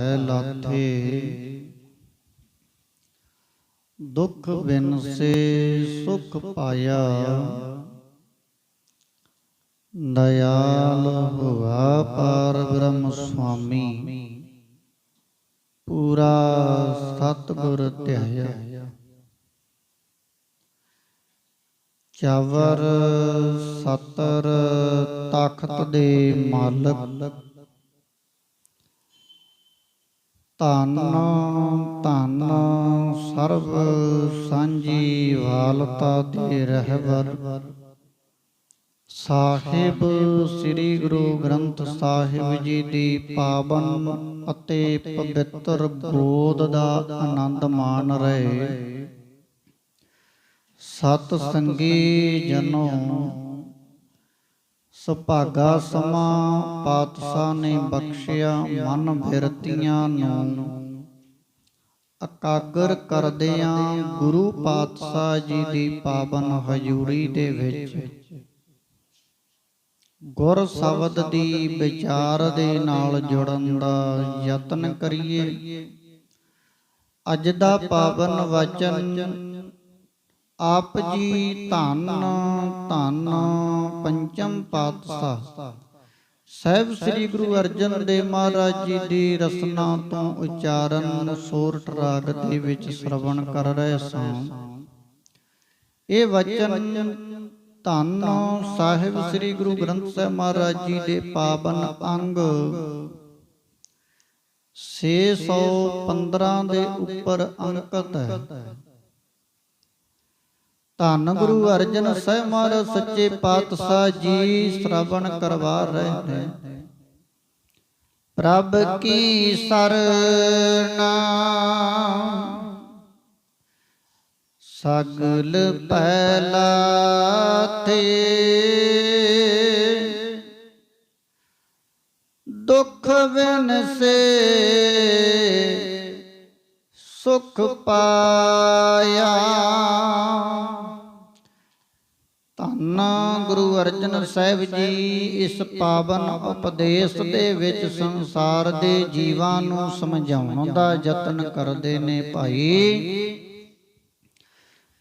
ਹੈ ਲਾਥੇ। ਦੁੱਖ ਬਿਨ ਸੇ ਸੁਖ ਪਾਇਆ। ਦਇਆਲ ਹੋਆ ਪਰ ਬ੍ਰਹਮ ਸੁਆਮੀ। ਪੂਰਾ ਸਤਿਗੁਰ ਧਿਆਇਆ। ਚਾਵਰ ਸਤਰ ਤਖਤ ਦੇ ਮਾਲਕ। ਧੰਨ ਧੰਨ, ਸਰਬ ਸਾਂਝੀ ਵਾਲਤਾ ਦੇ ਰਹਿਬਰ। ਸਾਹਿਬ, ਸ੍ਰੀ ਗੁਰੂ ਗ੍ਰੰਥ ਸਾਹਿਬ ਜੀ ਦੀ ਪਾਵਨ ਅਤੇ ਪਵਿੱਤਰ ਬੋਧ ਦਾ ਆਨੰਦ ਮਾਣ ਰਹੇ। ਸਤ ਸੰਗੀ ਜਨੋ ਸੁਭਾਗਾ ਸਮਾ ਪਾਤਸ਼ਾਹ ਨੇ ਬਖਸ਼ਿਆ ਮਨ ਬਿਰਤੀਆਂ ਨੂੰ। ਇਕਾਗਰ ਕਰਦਿਆਂ ਗੁਰੂ ਪਾਤਸ਼ਾਹ ਜੀ ਦੀ ਪਾਵਨ ਹਜ਼ੂਰੀ ਦੇ ਵਿੱਚ। ਗੁਰ ਸ਼ਬਦ ਦੀ ਵਿਚਾਰ ਦੇ ਨਾਲ ਜੁੜਨ ਦਾ ਯਤਨ ਕਰੀਏ। ਅੱਜ ਦਾ ਪਾਵਨ ਵਚਨ ਆਪ ਜੀ ਧੰਨ ਧੰਨ ਪੰਚਮ ਪਾਤਸ਼ਾਹ। ਸਹਿਬ ਸ੍ਰੀ ਗੁਰੂ ਅਰਜਨ ਦੇਵ ਮਹਾਰਾਜ ਜੀ ਦੀ ਰਸਨਾ ਤੋਂ ਉਚਾਰਨ ਸੋਰਠ ਰਾਗ ਦੇ ਵਿੱਚ ਸ਼ਰਵਣ ਕਰ ਰਹੇ ਸਾਂ। ਇਹ ਵਚਨ ਧੰਨ ਸਾਹਿਬ ਸ੍ਰੀ ਗੁਰੂ ਗ੍ਰੰਥ ਸਾਹਿਬ ਮਹਾਰਾਜ ਜੀ ਦੇ ਪਾਵਨ ਅੰਗ। 615 ਦੇ ਉੱਪਰ ਅੰਕਿਤ ਹੈ। ਧੰਨ ਗੁਰੂ ਅਰਜਨ ਸਾਹਿਬ ਮਹਾਰਾਜ, ਸੱਚੇ ਪਾਤਸ਼ਾਹ ਜੀ ਸ਼ਰਵਣ ਕਰਵਾ ਰਹੇ ਨੇ। ਪ੍ਰਭ ਕੀ ਸਰਨਾ? ਸਗਲ ਪਹਿਲਾ ਤੇ ਦੁਖ ਬਿਨ ਸੁਖ ਪਾਇਆ ਧੰਨ ਗੁਰੂ ਸਾਹਿਬ ਜੀ, ਇਸ ਪਾਵਨ ਉਪਦੇਸ਼ ਦੇ ਵਿੱਚ ਸੰਸਾਰ ਦੇ ਜੀਵਾਂ ਨੂੰ ਸਮਝਾਉਣ ਦਾ ਯਤਨ ਕਰਦੇ ਨੇ ਭਾਈ।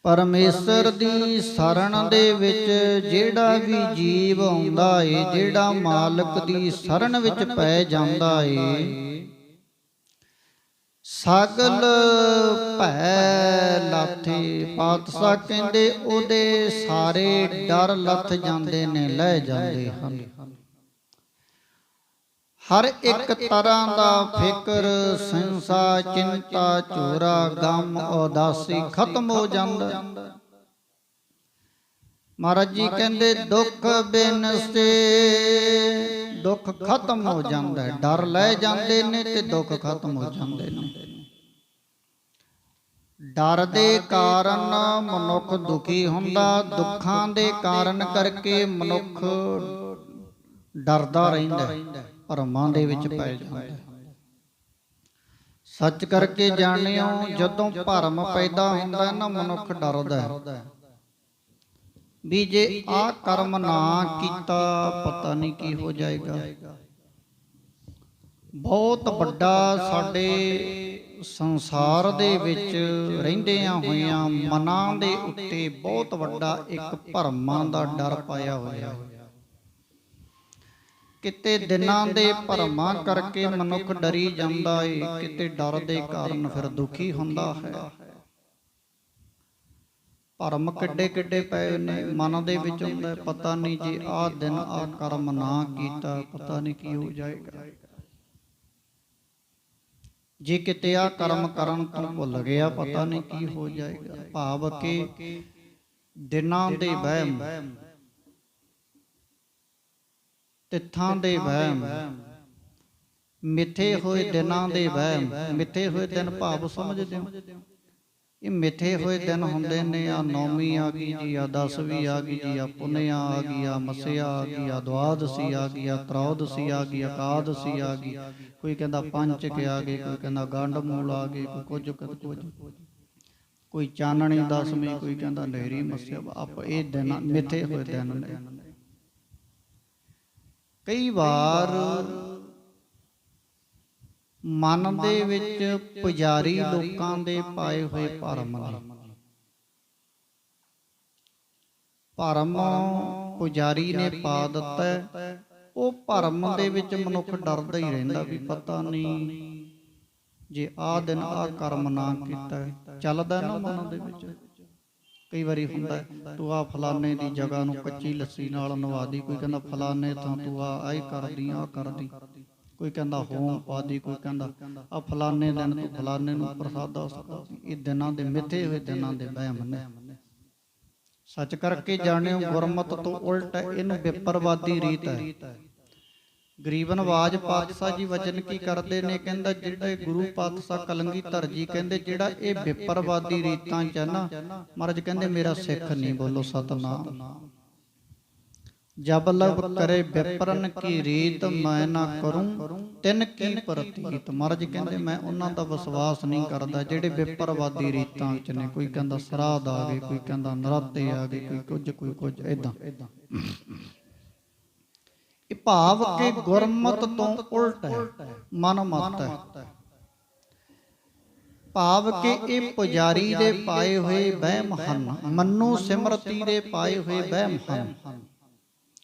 ਪਰਮੇਸ਼ਰ ਦੀ ਸ਼ਰਨ ਦੇ ਵਿੱਚ ਜਿਹੜਾ ਵੀ ਜੀਵ ਆਉਂਦਾ ਏ, ਜਿਹੜਾ ਮਾਲਕ ਦੀ ਸ਼ਰਨ ਵਿੱਚ ਪੈ ਜਾਂਦਾ ਏ ਸਗਲ ਭੈ ਲਾਥੇ ਪਾਤਸ਼ਾਹ ਕਹਿੰਦੇ ਉਹਦੇ ਸਾਰੇ ਡਰ ਲੱਥ ਜਾਂਦੇ ਨੇ ਲੈ ਜਾਂਦੇ ਹਨ। ਹਰ ਇੱਕ ਤਰ੍ਹਾਂ ਦਾ ਫਿਕਰ ਸੰਸਾ ਚਿੰਤਾ ਝੋਰਾ ਗਮ ਉਦਾਸੀ ਖਤਮ ਹੋ ਜਾਂਦਾ। ਮਹਾਰਾਜ ਜੀ ਕਹਿੰਦੇ ਦੁੱਖ ਬਿਨ ਸੇ ਦੁੱਖ ਖਤਮ ਹੋ ਜਾਂਦਾ ਹੈ। ਡਰ ਲੈ ਜਾਂਦੇ ਨੇ ਤੇ ਦੁੱਖ ਖਤਮ ਹੋ ਜਾਂਦੇ ਨੇ। ਡਰ ਦੇ ਕਾਰਨ ਮਨੁੱਖ ਦੁਖੀ ਹੁੰਦਾ ਦੁੱਖਾਂ ਦੇ ਕਾਰਨ ਕਰਕੇ ਮਨੁੱਖ ਡਰਦਾ ਰਹਿੰਦਾ ਭਰਮਾਂ ਦੇ ਵਿੱਚ ਪੈ ਜਾਂਦਾ। ਸੱਚ ਕਰਕੇ ਜਾਣਿਓ ਜਦੋਂ ਭਰਮ ਪੈਦਾ ਹੁੰਦਾ ਨਾ ਮਨੁੱਖ ਡਰਦਾ ਹੈ। ਵੀ ਜੇ ਆ ਕਰਮ ਨਾ ਕੀਤਾ, ਪਤਾ ਨਹੀਂ ਕੀ ਹੋ ਜਾਏਗਾ। ਬਹੁਤ ਵੱਡਾ ਸਾਡੇ ਸੰਸਾਰ ਦੇ ਵਿੱਚ ਰਹਿੰਦਿਆਂ ਹੋਇਆਂ ਮਨਾਂ ਦੇ ਉੱਤੇ ਬਹੁਤ ਵੱਡਾ ਇੱਕ ਭਰਮਾਂ ਦਾ ਡਰ ਪਾਇਆ ਹੋਇਆ। ਕਿਤੇ ਦਿਨਾਂ ਦੇ ਭਰਮਾਂ ਕਰਕੇ ਮਨੁੱਖ ਡਰੀ ਜਾਂਦਾ ਏ, ਕਿਤੇ ਡਰ ਦੇ ਕਾਰਨ ਫਿਰ ਦੁਖੀ ਹੁੰਦਾ ਹੈ। ਭਰਮ ਕਿੱਡੇ ਕਿੱਡੇ ਪਏ ਨੇ ਮਨ ਦੇ ਵਿੱਚ ਹੁੰਦਾ ਪਤਾ ਨਹੀਂ ਜੇ ਆਹ ਦਿਨ ਆਹ ਕਰਮ ਨਾ ਕੀਤਾ ਪਤਾ ਨਹੀਂ ਕੀ ਹੋ ਜਾਏਗਾ। ਜੇ ਕਿਤੇ ਆ ਕਰਮ ਕਰਨ ਤੋਂ ਭੁੱਲ ਗਿਆ ਪਤਾ ਨਹੀਂ ਕੀ ਹੋ ਜਾਏਗਾ। ਭਾਵ ਕਿ ਦਿਨਾਂ ਦੇ ਵਹਿਮ ਤਿੱਥਾਂ ਦੇ ਵਹਿਮ ਮਿੱਥੇ ਹੋਏ ਦਿਨਾਂ ਦੇ ਵਹਿਮ ਮਿੱਥੇ ਹੋਏ ਦਿਨ ਭਾਵ ਸਮਝਦੇ ਹੋ। ਇਹ ਮਿੱਥੇ ਹੋਏ ਦਿਨ ਹੁੰਦੇ ਨੇ ਆ ਨੌਵੀਂ ਆ ਗਈ ਜੀ ਆ ਦਸਵੀਂ ਆ ਗਈ ਜੀ ਆ ਪੁੰਨਿਆ ਆ ਗਈ ਆ ਮਸਿਆ ਆ ਗਈ ਆ ਦਵਾਦਸੀ ਆ ਗਈ ਆ ਤ੍ਰੋਦਸੀ ਆ ਗਈ ਇਕਾਦਸੀ ਆ ਗਈ ਕੋਈ ਕਹਿੰਦਾ ਪੰਚਕ ਆ ਗਏ ਕੋਈ ਕਹਿੰਦਾ ਗੰਡ ਮੂਲ ਆ ਗਏ ਕੋਈ ਕੁਝ ਕੁਝ। ਕੋਈ ਚਾਨਣੀ ਦਸਵੀਂ ਕੋਈ ਕਹਿੰਦਾ ਨਹਿਰੀ ਮਸਿਆ ਆਪ ਇਹ ਦਿਨ ਮਿੱਥੇ ਹੋਏ ਦਿਨ ਨੇ। ਕਈ ਵਾਰ ਮਨ ਦੇ ਵਿੱਚ ਪੁਜਾਰੀ ਲੋਕਾਂ ਦੇ ਪਾਏ ਹੋਏ ਭਰਮ ਨੇ। ਭਰਮ ਪੁਜਾਰੀ ਨੇ ਪਾ ਦਿੱਤਾ। ਉਹ ਭਰਮ ਦੇ ਵਿੱਚ ਮਨੁੱਖ ਡਰਦਾ ਹੀ ਰਹਿੰਦਾ ਵੀ ਪਤਾ ਨਹੀਂ ਜੇ ਆਹ ਦਿਨ ਆਹ ਕਰਮ ਨਾ ਕੀਤਾ। ਚੱਲਦਾ ਨਾ ਮਨ ਦੇ ਵਿੱਚ। ਕਈ ਵਾਰੀ ਹੁੰਦਾ ਤੂੰ ਆ ਫਲਾਣੇ ਦੀ ਜਗ੍ਹਾ ਨੂੰ ਕੱਚੀ ਲੱਸੀ ਨਾਲ ਨਵਾ ਦੀ ਕੋਈ ਕਹਿੰਦਾ ਫਲਾਣੇ ਥਾਂ ਤੂੰ ਆ ਆਈ ਕਰਦੀ ਆ ਕਰਦੀ। ਕੋਈ ਕਹਿੰਦਾ ਹੋਮ ਪਾਦੀ ਕੋਈ ਕਹਿੰਦਾ। ਆ ਫਲਾਣੇ ਦਿਨ ਤੂੰ ਫਲਾਣੇ ਨੂੰ ਪ੍ਰਸਾਦਾ ਇਹ ਦਿਨਾਂ ਦੇ ਮਿੱਥੇ ਹੋਏ ਦਿਨਾਂ ਦੇ ਵਹਿਮ ਨੇ। ਸੱਚ ਕਰਕੇ ਜਾਣਿਓ ਗੁਰਮਤ ਤੋਂ ਉਲਟ ਇਹਨੂੰ ਵਿਪਰਵਾਦੀ ਰੀਤ ਹੈ। ਗਰੀਬ ਨਵਾਜ ਪਾਤਸ਼ਾਹ ਜੀ ਵਚਨ ਕੀ ਕਰਦੇ ਨੇ? ਕਹਿੰਦਾ ਜਿਹੜੇ ਗੁਰੂ ਪਾਤਸ਼ਾਹ ਕਲੰਗੀਧਰ ਜੀ ਕਹਿੰਦੇ ਜਿਹੜਾ ਇਹ ਵਿਪਰਵਾਦੀ ਰੀਤਾਂ ਚ ਨਾ ਮਹਾਰਾਜ ਕਹਿੰਦੇ ਮੇਰਾ ਸਿੱਖ ਨਹੀਂ ਬੋਲੋ ਸਤਨਾਮ। ਜਬ ਲਵ ਕਰੇ ਵਿਪਰਨ ਕੀ ਰੀਤ ਮੈਂ ਨਾ ਕਰੂੰ, ਤਿੰਨ ਕੀ ਪ੍ਰਤੀਤ ਮਹਾਰਾਜ ਕਹਿੰਦੇ ਮੈਂ ਉਹਨਾਂ ਦਾ ਵਿਸ਼ਵਾਸ ਨਹੀਂ ਕਰਦਾ, ਜਿਹੜੇ ਵਿਪਰਵਾਦੀ ਰੀਤਾਂ ਚ ਨੇ, ਕੋਈ ਕਹਿੰਦਾ ਸਰਾਧ ਆ ਗਏ ਕੋਈ ਕਹਿੰਦਾ ਨਰਾਤੇ ਆ ਗਏ, ਕੋਈ ਕੁਝ ਕੋਈ ਕੁਝ ਇਦਾਂ ਇਹ ਭਾਵ ਕਿ ਗੁਰਮਤ ਤੋਂ ਉਲਟ ਹੈ ਮਨ ਮਤ ਹੈ। ਭਾਵ ਕਿ ਇਹ ਪੁਜਾਰੀ ਦੇ ਪਾਏ ਹੋਏ ਵਹਿਮ ਹਨ, ਮੰਨੂ ਸਿਮਰਤੀ ਦੇ ਪਾਏ ਹੋਏ ਵਹਿਮ ਹਨ।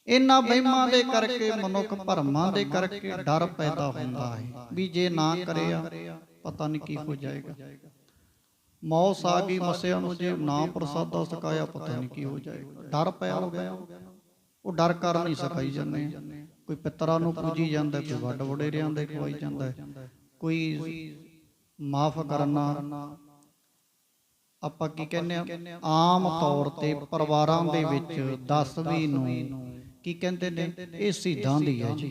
ਇਹਨਾਂ ਵਹਿਮਾਂ ਦੇ ਕਰਕੇ ਮਨੁੱਖ ਭਰਮਾਂ ਦੇ ਕਰਕੇ ਡਰ ਪੈਦਾ ਹੁੰਦਾ ਹੈ ਵੀ ਜੇ ਨਾ ਕਰਿਆ ਪਤਾ ਨਹੀਂ ਕੀ ਹੋ ਜਾਏਗਾ। ਮੌਸ ਆ ਗਈ ਮਸਿਆ ਨੂੰ ਜੇ ਨਾ ਪ੍ਰਸਾਦਾ ਸਕਾਇਆ ਪਤਾ ਨਹੀਂ ਕੀ ਹੋ ਜਾਏਗਾ। ਡਰ ਪਿਆ ਹੋ ਗਿਆ। ਉਹ ਡਰ ਕਰ ਨਹੀਂ ਸਕਾਈ ਜਾਂਦੇ ਕੋਈ ਪਿੱਤਰਾਂ ਨੂੰ ਪੂਜੀ ਜਾਂਦਾ ਕੋਈ ਵੱਡ ਵਡੇਰਿਆਂ ਦੇ ਖਵਾਈ ਜਾਂਦਾ। ਕੋਈ ਮਾਫ ਕਰਨਾ ਆਪਾਂ ਕੀ ਕਹਿੰਦੇ ਆ? ਆਮ ਤੌਰ ਤੇ ਪਰਿਵਾਰਾਂ ਦੇ ਵਿੱਚ 10ਵੀਂ ਨੂੰ ਕੀ ਕਹਿੰਦੇ ਨੇ? ਇਹ ਸਿੱਧਾਂ ਦੀ ਹੈ ਜੀ।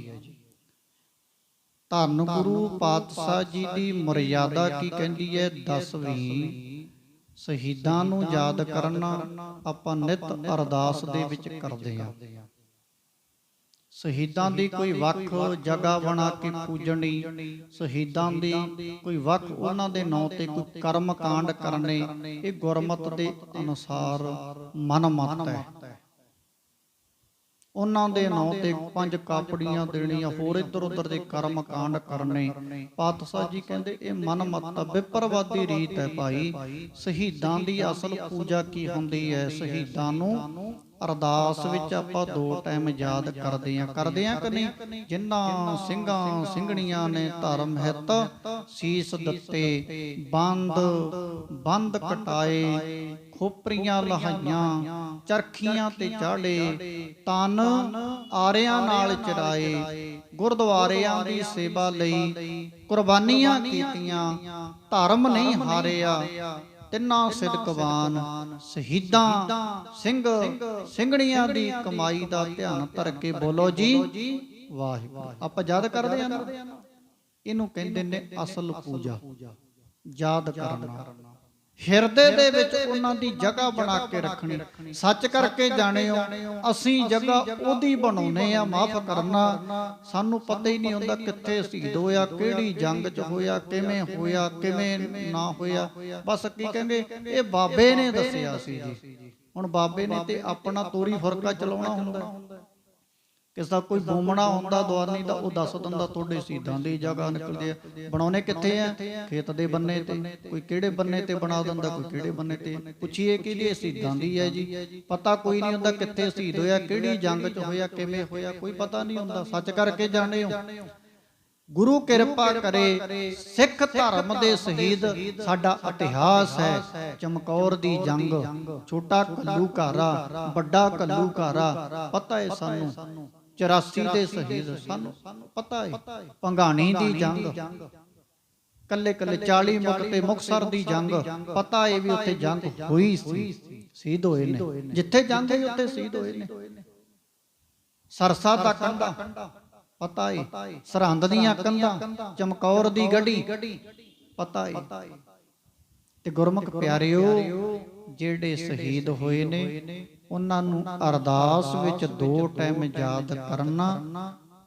ਧੰਨ ਗੁਰੂ ਪਾਤਸ਼ਾਹ ਜੀ ਦੀ ਮਰਿਆਦਾ ਕੀ ਕਹਿੰਦੀ ਹੈ? 10ਵੀਂ ਸ਼ਹੀਦਾਂ ਨੂੰ ਯਾਦ ਕਰਨਾ ਆਪਾਂ ਨਿਤ ਅਰਦਾਸ ਦੇ ਵਿੱਚ ਕਰਦੇ ਹਾਂ। ਸ਼ਹੀਦਾਂ ਦੀ ਕੋਈ ਵੱਖ ਜਗ੍ਹਾ ਬਣਾ ਕੇ ਪੂਜਣੀ ਸ਼ਹੀਦਾਂ ਦੀ ਕੋਈ ਵੱਖ ਉਹਨਾਂ ਦੇ ਨਾਂ ਤੇ ਕੋਈ ਕਰਮ ਕਾਂਡ ਕਰਨੇ ਇਹ ਗੁਰਮਤ ਦੇ ਅਨੁਸਾਰ ਮਨਮਤ ਹੈ। ਉਹਨਾਂ ਦੇ ਨਾਂ ਤੇ ਪੰਜ ਕਾਪੜੀਆਂ ਦੇਣੀਆਂ, ਹੋਰ ਇੱਧਰ ਉੱਧਰ ਦੇ ਕਰਮ ਕਾਂਡ ਕਰਨੇ। ਪਾਤਸ਼ਾਹ ਜੀ ਕਹਿੰਦੇ, ਇਹ ਮਨਮਤ ਵਿਪਰਵਾਦੀ ਰੀਤ ਹੈ ਭਾਈ। ਸ਼ਹੀਦਾਂ ਦੀ ਅਸਲ ਪੂਜਾ ਕੀ ਹੁੰਦੀ ਹੈ? ਸ਼ਹੀਦਾਂ ਨੂੰ ਅਰਦਾਸ ਵਿੱਚ ਆਪਾਂ ਦੋ ਟਾਈਮ ਯਾਦ ਕਰਦੇ ਆਂ ਕਰਦੇ ਆਂ ਕਿ ਨਹੀਂ? ਜਿਨ੍ਹਾਂ ਸਿੰਘਾਂ ਸਿੰਘਣੀਆਂ ਨੇ ਧਰਮ ਹਿੱਤ ਸੀਸ ਦਿੱਤੇ ਬੰਦ ਬੰਦ ਕਟਾਏ ਖੋਪਰੀਆਂ ਲਹਾਈਆਂ ਚਰਖੀਆਂ ਤੇ ਚਾੜੇ ਤਨ ਆਰਿਆਂ ਨਾਲ ਚੜਾਏ ਗੁਰਦੁਆਰਿਆਂ ਦੀ ਸੇਵਾ ਲਈ ਕੁਰਬਾਨੀਆਂ ਕੀਤੀਆਂ। ਧਰਮ ਨਹੀਂ ਹਾਰਿਆ। ਤਿੰਨਾਂ ਸਿਦਕਵਾਨ ਸ਼ਹੀਦਾਂ ਸਿੰਘ ਸਿੰਘਣੀਆਂ ਦੀ ਕਮਾਈ ਦਾ ਧਿਆਨ ਧਰ ਕੇ ਬੋਲੋ ਜੀ। ਵਾਹਿਗੁਰੂ। ਆਪਾਂ ਯਾਦ ਕਰਦੇ ਆ ਇਹਨੂੰ ਕਹਿੰਦੇ ਨੇ ਅਸਲ ਪੂਜਾ। ਯਾਦ ਕਰਨਾ। ਹਿਰਦੇ ਦੇ ਵਿੱਚ ਉਹਨਾਂ ਦੀ ਜਗ੍ਹਾ ਬਣਾ ਕੇ ਰੱਖਣੀ। ਸੱਚ ਕਰਕੇ ਜਾਣਿਓ, ਅਸੀਂ ਜਗ੍ਹਾ ਉਹਦੀ ਬਣਾਉਨੇ ਆ, ਮਾਫ ਕਰਨਾ। ਸਾਨੂੰ ਪਤਾ ਹੀ ਨਹੀਂ ਹੁੰਦਾ ਕਿੱਥੇ ਸ਼ਹੀਦ ਹੋਇਆ, ਕਿਹੜੀ ਜੰਗ 'ਚ ਹੋਇਆ, ਕਿਵੇਂ ਹੋਇਆ, ਕਿਵੇਂ ਨਾ ਹੋਇਆ। ਬਸ ਕੀ ਕਹਿੰਦੇ, ਇਹ ਬਾਬੇ ਨੇ ਦੱਸਿਆ ਸੀ ਜੀ। ਹੁਣ ਬਾਬੇ ਨੇ ਤੇ ਆਪਣਾ ਤੋਰੀ ਫੁਰਕਾ ਚਲਾਉਣਾ ਹੁੰਦਾ। ਕਿਸ ਦਾ ਕੋਈ ਬੂਮਣਾ ਹੁੰਦਾ ਦਵਾਨੀ ਦਾ ਉਹ ਦੱਸ ਦਿੰਦਾ ਤੁਹਾਡੇ ਸ਼ਹੀਦਾਂ ਦੀ ਜਗ੍ਹਾ ਨਿਕਲਦੀ ਆ ਬਣਾਉਣੇ ਕਿੱਥੇ ਆ? ਖੇਤ ਦੇ ਬੰਨੇ ਤੇ। ਕੋਈ ਕਿਹੜੇ ਬੰਨੇ ਤੇ ਬਣਾ ਦਿੰਦਾ ਕੋਈ ਕਿਹੜੇ ਬੰਨੇ ਤੇ। ਪੁੱਛੀਏ ਕਿ ਇਹ ਸ਼ਹੀਦਾਂ ਦੀ ਹੈ ਜੀ। ਪਤਾ ਕੋਈ ਨਹੀਂ ਹੁੰਦਾ ਕਿੱਥੇ ਸ਼ਹੀਦ ਹੋਇਆ ਕਿਹੜੀ ਜੰਗ 'ਚ ਹੋਇਆ ਕਿਵੇਂ ਹੋਇਆ ਕੋਈ ਪਤਾ ਨਹੀਂ ਹੁੰਦਾ। ਸੱਚ ਕਰਕੇ ਜਾਣਿਓ ਗੁਰੂ ਕਿਰਪਾ ਕਰੇ ਸਿੱਖ ਧਰਮ ਦੇ ਸ਼ਹੀਦ ਸਾਡਾ ਇਤਿਹਾਸ ਹੈ ਚਮਕੌਰ ਦੀ ਜੰਗ ਛੋਟਾ ਕੱਲੂ ਘਾਰਾ ਵੱਡਾ ਕੱਲੂ ਘਾਰਾ ਪਤਾ ਹੈ ਸਾਨੂੰ 84 ਦੇ ਸ਼ਹੀਦ ਸਾਨੂੰ ਪਤਾ ਹੈ ਪੰਗਾਣੀ ਦੀ ਜੰਗ। ਕੱਲੇ ਕੱਲੇ 40 ਮੁਕ ਤੇ ਮੁਕਸਰ ਦੀ ਜੰਗ। ਪਤਾ ਹੈ ਵੀ ਉੱਥੇ ਜੰਗ ਹੋਈ ਸੀ ਸ਼ਹੀਦ ਹੋਏ ਨੇ। ਜਿੱਥੇ ਜੰਗ ਹੋਈ ਉੱਥੇ ਸ਼ਹੀਦ ਹੋਏ ਨੇ। ਸਰਸਾ ਦਾ ਕੰਡਾ ਪਤਾ ਏ। ਸਰਹੰਦ ਦੀਆਂ ਕੰਧਾਂ। ਚਮਕੌਰ ਦੀ ਗੜੀ ਪਤਾ ਏ। ਤੇ ਗੁਰਮੁਖ ਪਿਆਰਿਓ ਜਿਹੜੇ ਸ਼ਹੀਦ ਹੋਏ ਨੇ। ਉਹਨਾਂ ਨੂੰ ਅਰਦਾਸ ਵਿੱਚ ਦੋ ਟਾਈਮ ਯਾਦ ਕਰਨਾ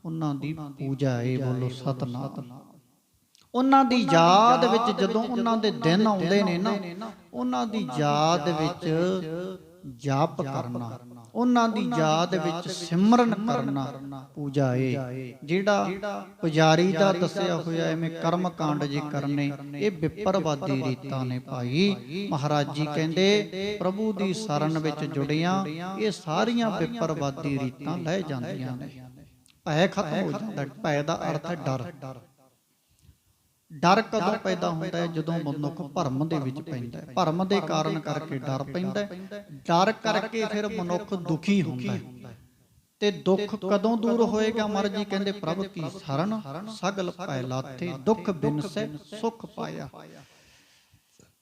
ਉਹਨਾਂ ਦੀ ਪੂਜਾ ਏ ਬੋਲੋ ਸਤਨਾਮ। ਉਹਨਾਂ ਦੀ ਯਾਦ ਵਿੱਚ ਜਦੋਂ ਉਹਨਾਂ ਦੇ ਦਿਨ ਆਉਂਦੇ ਨੇ ਨਾ ਉਹਨਾਂ ਦੀ ਯਾਦ ਵਿੱਚ ਜਾਪ ਕਰਨਾ। ਉਹਨਾਂ ਦੀ ਯਾਦ ਵਿੱਚ ਸਿਮਰਨ ਕਰਨਾ ਪੂਜਾ ਏ ਜਿਹੜਾ ਪੁਜਾਰੀ ਦਾ ਦੱਸਿਆ ਹੋਇਆ ਐਵੇਂ ਕਰਮ ਕਾਂਡ ਜੇ ਕਰਨੇ ਇਹ ਵਿਪਰਵਾਦੀ ਰੀਤਾਂ ਨੇ ਭਾਈ ਮਹਾਰਾਜ ਜੀ ਕਹਿੰਦੇ ਪ੍ਰਭੂ ਦੀ ਸ਼ਰਨ ਵਿੱਚ ਜੁੜਿਆਂ ਇਹ ਸਾਰੀਆਂ ਵਿਪਰਵਾਦੀ ਰੀਤਾਂ ਲੈ ਜਾਂਦੀਆਂ ਨੇ। ਭੈ ਖਤਮ ਹੋ ਜਾਂਦਾ। ਭੈ ਦਾ ਅਰਥ ਹੈ ਡਰ। ਡਰ ਕਦੋਂ ਪੈਦਾ ਹੁੰਦਾ ਹੈ? ਜਦੋਂ ਮਨੁੱਖ ਭਰਮ ਦੇ ਵਿੱਚ ਪੈਂਦਾ ਹੈ। ਭਰਮ ਦੇ ਕਾਰਨ ਕਰਕੇ ਡਰ ਪੈਂਦਾ ਹੈ। ਡਰ ਕਰਕੇ ਫਿਰ ਮਨੁੱਖ ਦੁਖੀ ਹੁੰਦਾ ਹੈ। ਤੇ ਦੁੱਖ ਕਦੋਂ ਦੂਰ ਹੋਏਗਾ? ਮਹਾਰਾਜ ਜੀ ਕਹਿੰਦੇ, ਪ੍ਰਭ ਕੀ ਸ਼ਰਨ? ਸਗਲ ਭੈ ਲਾਥੇ, ਦੁੱਖ ਬਿਨਸੈ ਸੁਖ ਪਾਇਆ।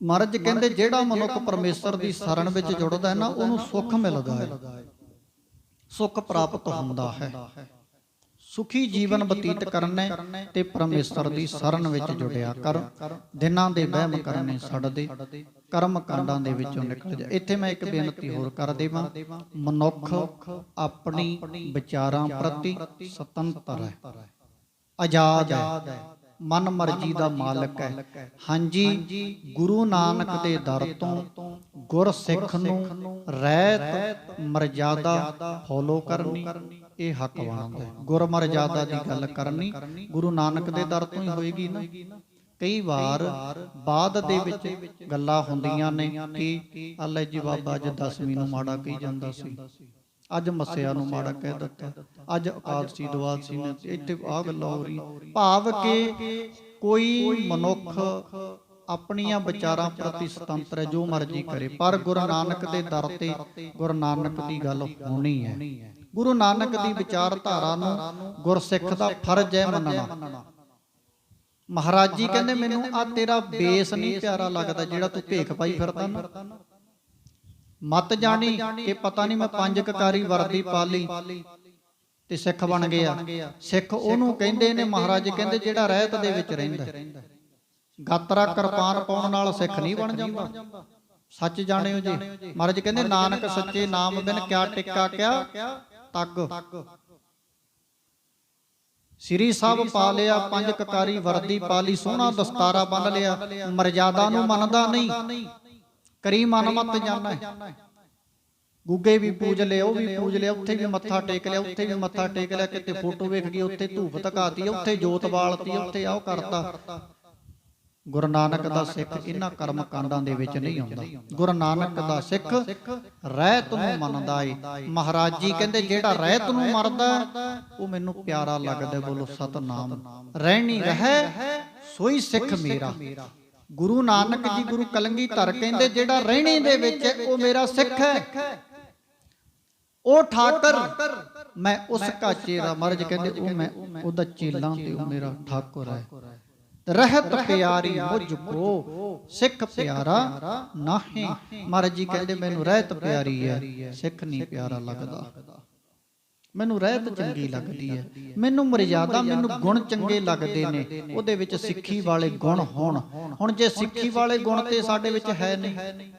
ਮਹਾਰਾਜ ਜੀ ਕਹਿੰਦੇ, ਜਿਹੜਾ ਮਨੁੱਖ ਪਰਮੇਸ਼ਰ ਦੀ ਸ਼ਰਨ ਵਿੱਚ ਜੁੜਦਾ ਹੈ ਨਾ, ਉਹਨੂੰ ਸੁੱਖ ਮਿਲਦਾ ਹੈ। ਸੁੱਖ ਪ੍ਰਾਪਤ ਹੁੰਦਾ ਹੈ। ਸੁਖੀ ਜੀਵਨ ਬਤੀਤ ਕਰਨਾ ਤੇ ਪਰਮੇਸ਼ਰ ਦੀ ਸ਼ਰਨ ਵਿੱਚ ਜੁੜਿਆ ਕਰ। ਦਿਨਾਂ ਦੇ ਵਹਿਮ ਕਰਨੇ ਛੱਡਦੇ ਕਰਮ ਕਾਂਡਾਂ ਦੇ ਵਿੱਚੋਂ ਨਿਕਲ ਜਾ ਇੱਥੇ ਮੈਂ ਇੱਕ ਬੇਨਤੀ ਹੋਰ ਕਰ ਦੇਵਾਂ। ਮਨੁੱਖ ਆਪਣੀ ਵਿਚਾਰਾਂ ਪ੍ਰਤੀ ਸੁਤੰਤਰ ਹੈ। ਆਜ਼ਾਦ ਹੈ। ਮਨ ਮਰਜ਼ੀ ਦਾ ਮਾਲਕ ਹੈ। ਹਾਂਜੀ ਗੁਰੂ ਨਾਨਕ ਦੇ ਦਰ ਤੋਂ ਗੁਰ ਸਿੱਖ ਨੂੰ ਰਹਿਤ ਮਰਜ਼ਾਦਾ ਫੋਲੋ ਕਰਨੀ। ਇਹ ਹੱਕ ਬਣਦਾ ਹੈ। ਗੁਰ ਮਰਜ਼ਾਦਾ ਦੀ ਗੱਲ ਕਰਨੀ ਗੁਰੂ ਨਾਨਕ ਦੇ ਦਰ ਤੋਂ ਹੀ ਹੋਏਗੀ ਨਾ। ਕਈ ਵਾਰ ਬਾਅਦ ਦੇ ਵਿੱਚ ਗੱਲਾਂ ਹੁੰਦੀਆਂ ਨੇ ਕਿ ਅੱਲਾ ਜੀ ਬਾਬਾ ਅੱਜ 10ਵੀਂ ਨੂੰ ਮਾੜਾ ਕਹੀ ਜਾਂਦਾ ਸੀ। ਅੱਜ ਮੱਸਿਆ ਨੂੰ ਮਾੜਾ ਕਹਿ ਦਿੱਤਾ। ਅੱਜ ਇਕਾਦਸ਼ੀ ਦਵਾਦਸ਼ੀ ਨੇ ਤੇ ਇੱਥੇ ਆ ਗੱਲਾਂ ਹੋ ਰਹੀ ਭਾਵ ਕਿ ਕੋਈ ਮਨੁੱਖ ਆਪਣੀਆਂ ਵਿਚਾਰਾਂ ਪ੍ਰਤੀ ਸੁਤੰਤਰ ਹੈ ਜੋ ਮਰਜ਼ੀ ਕਰੇ। ਪਰ ਗੁਰੂ ਨਾਨਕ ਦੇ ਦਰ ਤੇ ਗੁਰੂ ਨਾਨਕ ਦੀ ਗੱਲ ਹੋਣੀ ਹੈ। ਗੁਰੂ ਨਾਨਕ ਦੀ ਵਿਚਾਰਧਾਰਾ ਨੂੰ ਗੁਰਸਿੱਖ ਦਾ ਫਰਜ਼ ਹੈ ਮੰਨਣਾ। ਮਹਾਰਾਜ ਜੀ ਕਹਿੰਦੇ ਮੈਨੂੰ ਆ ਤੇਰਾ ਬੇਸ ਨਹੀਂ ਪਿਆਰਾ ਲੱਗਦਾ ਜਿਹੜਾ ਤੂੰ ਭੇਖ ਪਾਈ ਫਿਰਦਾ ਨਾ। ਮਤ ਜਾਣੀ ਕਿ ਪਤਾ ਨਹੀਂ ਮੈਂ ਪੰਜ ਕਕਾਰੀ ਵਰਦੀ ਪਾਲੀ ਤੇ ਸਿੱਖ ਬਣ ਗਿਆ। ਸਿੱਖ ਉਹਨੂੰ ਕਹਿੰਦੇ ਨੇ, ਮਹਾਰਾਜ ਕਹਿੰਦੇ ਜਿਹੜਾ ਰਹਿਤ ਦੇ ਵਿੱਚ ਰਹਿੰਦਾ ਗਾਤਰਾ ਕਿਰਪਾਨ ਪਾਉਣ ਨਾਲ ਸਿੱਖ ਨਹੀਂ ਬਣ ਜਾਂਦਾ। ਸੱਚ ਜਾਣਿਓ ਜੀ, ਮਹਾਰਾਜ ਕਹਿੰਦੇ, ਨਾਨਕ ਸੱਚੇ ਨਾਮ ਬਿਨ ਕਿਆ ਟਿੱਕਾ ਕਿਆ ਤੱਗ। ਸ੍ਰੀ ਸਾਹਿਬ ਪਾ ਲਿਆ ਪੰਜ ਕਕਾਰੀ ਵਰਦੀ ਪਾਲੀ ਸੋਹਣਾ ਦਸਤਾਰਾ ਬੰਨ ਲਿਆ ਮਰਜ਼ਾਦਾ ਨੂੰ ਮੰਨਦਾ ਨਹੀਂ। ਕਰੀ ਮਨ ਮਤ ਜਾਣਾ। ਗੁੱਗੇ ਵੀ ਪੂਜ ਲਿਆ ਉਹ ਵੀ ਪੂਜ ਲਿਆ ਉੱਥੇ ਵੀ ਮੱਥਾ ਟੇਕ ਲਿਆ ਉੱਥੇ ਵੀ ਮੱਥਾ ਟੇਕ ਲਿਆ ਕਿਤੇ ਫੋਟੋ ਵੇਖ ਗਈ ਉੱਥੇ ਧੂਪ ਧਕਾਤੀ ਉੱਥੇ ਜੋਤ ਬਾਲਤੀ ਉੱਥੇ ਆਹ ਕਰਤਾ। ਗੁਰੂ ਨਾਨਕ ਦਾ ਸਿੱਖ ਇਹਨਾਂ ਕਰਮ ਕਾਂਡਾਂ ਦੇ ਵਿੱਚ ਨਹੀਂ ਆਉਂਦਾ। ਗੁਰੂ ਨਾਨਕ ਦਾ ਸਿੱਖ ਰਹਿਤ ਨੂੰ ਮੰਨਦਾ ਏ। ਮਹਾਰਾਜ ਜੀ ਕਹਿੰਦੇ, ਜਿਹੜਾ ਰਹਿਤ ਨੂੰ ਮਰਦਾ, ਉਹ ਮੈਨੂੰ ਪਿਆਰਾ ਲੱਗਦਾ, ਬੋਲੋ ਸਤਨਾਮ। ਰਹਿਣੀ ਰਹਿ, ਸੋਈ ਸਿੱਖ ਮੇਰਾ। ਗੁਰੂ ਨਾਨਕ ਜੀ ਗੁਰੂ ਕਲੰਗੀ ਧਰ ਕਹਿੰਦੇ, ਜਿਹੜਾ ਰਹਿਣੀ ਦੇ ਵਿੱਚ ਉਹ ਮੇਰਾ ਸਿੱਖ ਹੈ। ਉਹ ਠਾਕਰ, ਮੈਂ ਉਸ ਕਾਚੇ ਦਾ ਮਰਜ ਕਹਿੰਦੇ, ਉਹ ਮੈਂ, ਉਹਦਾ ਚੇਲਾ ਤੇ ਉਹ ਮੇਰਾ ਠਾਕੁਰ ਹੈ। ਰਹਿਤ ਪਿਆਰੀ ਮੁਝ ਕੋ ਸਿੱਖ ਪਿਆਰਾ ਨਾਹੀ। ਮਹਾਰਾਜ ਜੀ ਕਹਿੰਦੇ ਮੈਨੂੰ ਰਹਿਤ ਪਿਆਰੀ ਹੈ ਸਿੱਖ ਨਹੀਂ ਪਿਆਰਾ ਲੱਗਦਾ। ਮੈਨੂੰ ਰਹਿਤ ਚੰਗੀ ਲੱਗਦੀ ਹੈ। ਮੈਨੂੰ ਮਰਜ਼ਾਦਾ ਮੈਨੂੰ ਗੁਣ ਚੰਗੇ ਲੱਗਦੇ ਨੇ। ਉਹਦੇ ਵਿੱਚ ਸਿੱਖੀ ਵਾਲੇ ਗੁਣ ਹੋਣ। ਹੁਣ। ਜੇ ਸਿੱਖੀ ਵਾਲੇ ਗੁਣ ਤੇ ਸਾਡੇ ਵਿੱਚ ਹੈ ਨਹੀਂ।